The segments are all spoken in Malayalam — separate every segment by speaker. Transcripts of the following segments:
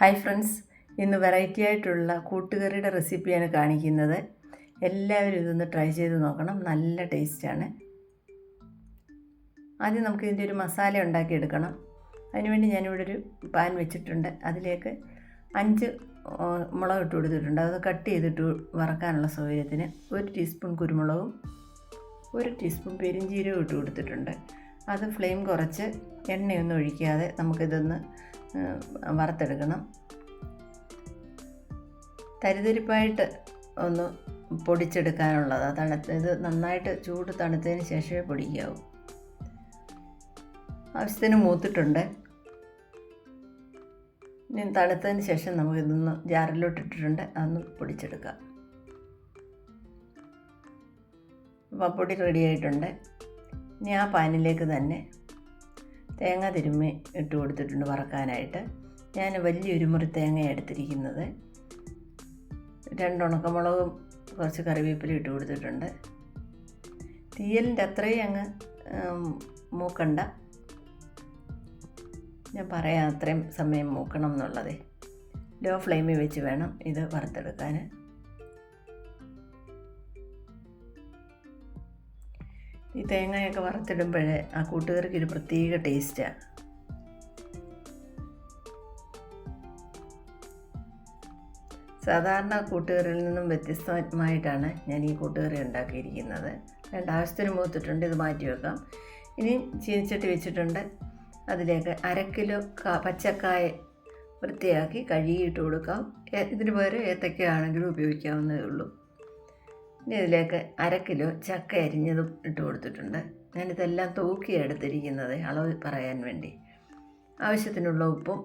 Speaker 1: Hi friends. ഇന്ന് വെറൈറ്റി ആയിട്ടുള്ള കൂട്ടുകറിയുടെ റെസിപ്പിയാണ് കാണിക്കുന്നത്. എല്ലാവരും ഇതൊന്ന് ട്രൈ ചെയ്ത് നോക്കണം. നല്ല ടേസ്റ്റാണ് ആദ്യം നമുക്ക് ഇതിന്റെ ഒരു മസാല ഉണ്ടാക്കിയെടുക്കണം. അതിനുവേണ്ടി ഞാനിവിടെ ഒരു പാൻ വെച്ചിട്ടുണ്ട്. അതിലേക്ക് അഞ്ച് മുളക് ഇട്ട് കൊടുത്തിട്ടുണ്ട്. അത് കട്ട് ചെയ്തിട്ട് വറക്കാനുള്ള സൗകര്യത്തിന് ഒരു ടീസ്പൂൺ കുരുമുളകും ഒരു ടീസ്പൂൺ പെരിഞ്ചീരവും ഇട്ട് കൊടുത്തിട്ടുണ്ട്. അത് ഫ്ലെയിം കുറച്ച് എണ്ണയൊന്നും ഒഴിക്കാതെ നമുക്കിതൊന്ന് വറുത്തെടുക്കണം. തരിതരിപ്പായിട്ട് ഒന്ന് പൊടിച്ചെടുക്കാനുള്ളതാണ് തണുത്ത് ഇത് നന്നായിട്ട് ചൂട് തണുത്തതിന് ശേഷമേ പൊടിക്കാവൂ. ആവശ്യത്തിന് മൂത്തിട്ടുണ്ട്. ഇനി തണുത്തതിന് ശേഷം നമുക്കിതൊന്ന് ജാറിലോട്ട് ഇട്ടിട്ടുണ്ട് അതൊന്ന് പൊടിച്ചെടുക്കാം. പപ്പൊടി പൊടി റെഡി ആയിട്ടുണ്ട്. ഇനി ആ പാനിലേക്ക് തന്നെ തേങ്ങ തിരുമ്മി ഇട്ട് കൊടുത്തിട്ടുണ്ട് വറക്കാനായിട്ട്. ഞാൻ വലിയൊരു മുറി തേങ്ങ എടുത്തിരിക്കുന്നത്. രണ്ട് ഉണക്കമുളകും കുറച്ച് കറിവേപ്പില ഇട്ട് കൊടുത്തിട്ടുണ്ട്. തീയലിന്റെ അത്രയും അങ്ങ് മൂക്കണ്ട. ഞാൻ പറയാം അത്രയും സമയം മൂക്കണം എന്നുള്ളതേ. ലോ ഫ്ലെയിമിൽ വെച്ച് വേണം ഇത് വറുത്തെടുക്കാൻ. ഈ തേങ്ങയൊക്കെ വറുത്തിടുമ്പോഴേ ആ കൂട്ടുകറിക്ക് ഒരു പ്രത്യേക ടേസ്റ്റാണ് സാധാരണ കൂട്ടുകറിയിൽ നിന്നും വ്യത്യസ്തമായിട്ടാണ് ഞാൻ ഈ കൂട്ടുകറി ഉണ്ടാക്കിയിരിക്കുന്നത്. വേണ്ട ആവശ്യത്തിന് മൂത്തിട്ടുണ്ട് ഇത് മാറ്റി വെക്കാം. ഇനി ചീനിച്ചട്ടി വെച്ചിട്ടുണ്ട്. അതിലേക്ക് അര കിലോ പച്ചക്കായ വൃത്തിയാക്കി കഴുകിയിട്ട് കൊടുക്കാം. ഇതിന് പകരം ഏത്തക്ക ആണെങ്കിലും ഉപയോഗിക്കാവുന്നതേ ഉള്ളൂ. ഇനി ഇതിലേക്ക് അര കിലോ ചക്ക അരിഞ്ഞതും ഇട്ട് കൊടുത്തിട്ടുണ്ട്. ഞാനിതെല്ലാം തൂക്കി എടുത്തിരിക്കുന്നത് അളവ് പറയാൻ വേണ്ടി. ആവശ്യത്തിനുള്ള ഉപ്പും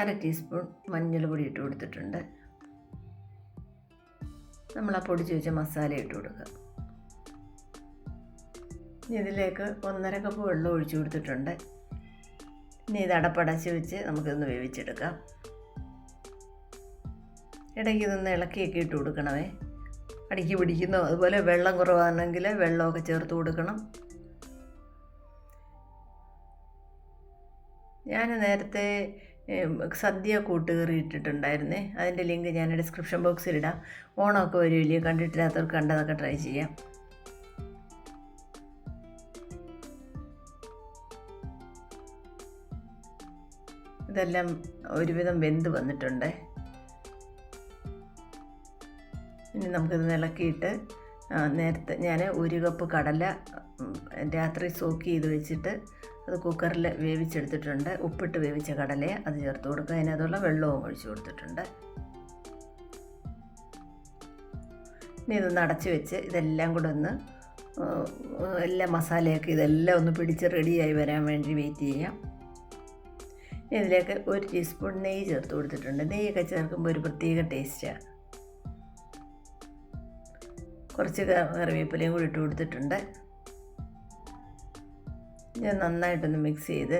Speaker 1: അര ടീസ്പൂൺ മഞ്ഞൾ പൊടി ഇട്ട് കൊടുത്തിട്ടുണ്ട്. നമ്മൾ ആ പൊടി വെച്ച മസാല ഇട്ട് കൊടുക്കുക. ഇനി ഇതിലേക്ക് ഒന്നര കപ്പ് വെള്ളം ഒഴിച്ചു കൊടുത്തിട്ടുണ്ട്. ഇനി ഇത് അടപ്പടച്ച് വെച്ച് നമുക്കിതൊന്ന് വേവിച്ചെടുക്കാം. ഇടയ്ക്ക് ഇതൊന്ന് ഇളക്കിയൊക്കെ ഇട്ട് കൊടുക്കണമേ. അടിക്ക് പിടിക്കുന്നു. അതുപോലെ വെള്ളം കുറവാണെങ്കിൽ വെള്ളമൊക്കെ ചേർത്ത് കൊടുക്കണം. ഞാൻ നേരത്തെ സദ്യ കൂട്ടുകറി ഇട്ടിട്ടുണ്ടായിരുന്നേ. അതിന്റെ ലിങ്ക് ഞാൻ ഡിസ്ക്രിപ്ഷൻ ബോക്സിൽ ഇടാം. ഓണമൊക്കെ വരുമില്ലേ കണ്ടിട്ടില്ലാത്തവർക്ക് കണ്ടതൊക്കെ ട്രൈ ചെയ്യാം. ഇതെല്ലാം ഒരുവിധം വെന്ത് വന്നിട്ടുണ്ട്. ഇനി നമുക്കിത് ഇളക്കിയിട്ട് നേരത്തെ ഞാൻ ഒരു കപ്പ് കടല രാത്രി സോക്ക് ചെയ്ത് വെച്ചിട്ട് അത് കുക്കറിൽ വേവിച്ചെടുത്തിട്ടുണ്ട്. ഉപ്പിട്ട് വേവിച്ച കടലയെ അത് ചേർത്ത് കൊടുക്കുക. അതിനകത്തുള്ള വെള്ളവും ഒഴിച്ചു കൊടുത്തിട്ടുണ്ട്. ഇനി ഇതൊന്ന് അടച്ച് വെച്ച് ഇതെല്ലാം കൂടെ ഒന്ന് എല്ലാ മസാലയൊക്കെ ഇതെല്ലാം ഒന്ന് പിടിച്ച് റെഡിയായി വരാൻ വേണ്ടി വെയിറ്റ് ചെയ്യാം. ഇതിലേക്ക് ഒരു ടീസ്പൂൺ നെയ്യ് ചേർത്ത് കൊടുത്തിട്ടുണ്ട്. നെയ്യൊക്കെ ചേർക്കുമ്പോൾ ഒരു പ്രത്യേക ടേസ്റ്റാണ് കുറച്ച് കറിവേപ്പിലയും കൂടി ഇട്ട് കൊടുത്തിട്ടുണ്ട്. ഞാൻ നന്നായിട്ടൊന്ന് മിക്സ് ചെയ്ത്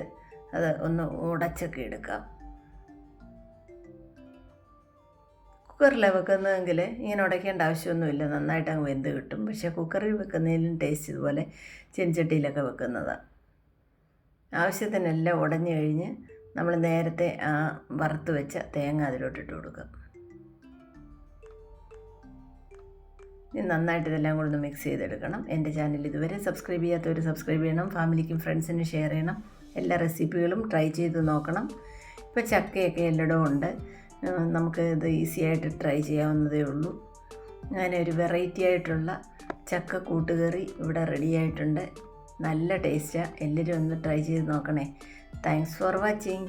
Speaker 1: അത് ഒന്ന് ഉടച്ചൊക്കെ എടുക്കാം. കുക്കറിൽ വെക്കുന്നതെങ്കിൽ ഇങ്ങനെ ഉടയ്ക്കേണ്ട ആവശ്യമൊന്നുമില്ല. നന്നായിട്ട് അങ്ങ് വെന്ത് കിട്ടും. പക്ഷേ കുക്കറിൽ വെക്കുന്നതിലും ടേസ്റ്റ് ഇതുപോലെ ചെഞ്ചട്ടിയിലൊക്കെ വെക്കുന്നതാണ് ആവശ്യത്തിനെല്ലാം ഉടഞ്ഞു കഴിഞ്ഞ് നമ്മൾ നേരത്തെ ആ വറുത്ത് വെച്ച തേങ്ങ അതിലോട്ടിട്ട് കൊടുക്കുക ഇനി നന്നായിട്ട് ഇതെല്ലാം കൂടെ ഒന്ന് മിക്സ് ചെയ്തെടുക്കണം. എന്റെ ചാനൽ ഇതുവരെ സബ്സ്ക്രൈബ് ചെയ്യാത്തവർ സബ്സ്ക്രൈബ് ചെയ്യണം. ഫാമിലിക്കും ഫ്രണ്ട്സിനും ഷെയർ ചെയ്യണം. എല്ലാ റെസിപ്പികളും ട്രൈ ചെയ്ത് നോക്കണം. ഇപ്പോൾ ചക്കയൊക്കെ എല്ലായിടവും ഉണ്ട്. നമുക്ക് ഇത് ഈസി ആയിട്ട് ട്രൈ ചെയ്യാവുന്നതേ ഉള്ളൂ. അങ്ങനെ ഒരു വെറൈറ്റി ആയിട്ടുള്ള ചക്ക കൂട്ടുകറി ഇവിടെ റെഡി ആയിട്ടുണ്ട്. നല്ല ടേസ്റ്റാണ് എല്ലാവരും ഒന്ന് ട്രൈ ചെയ്ത് നോക്കണേ. Thanks for watching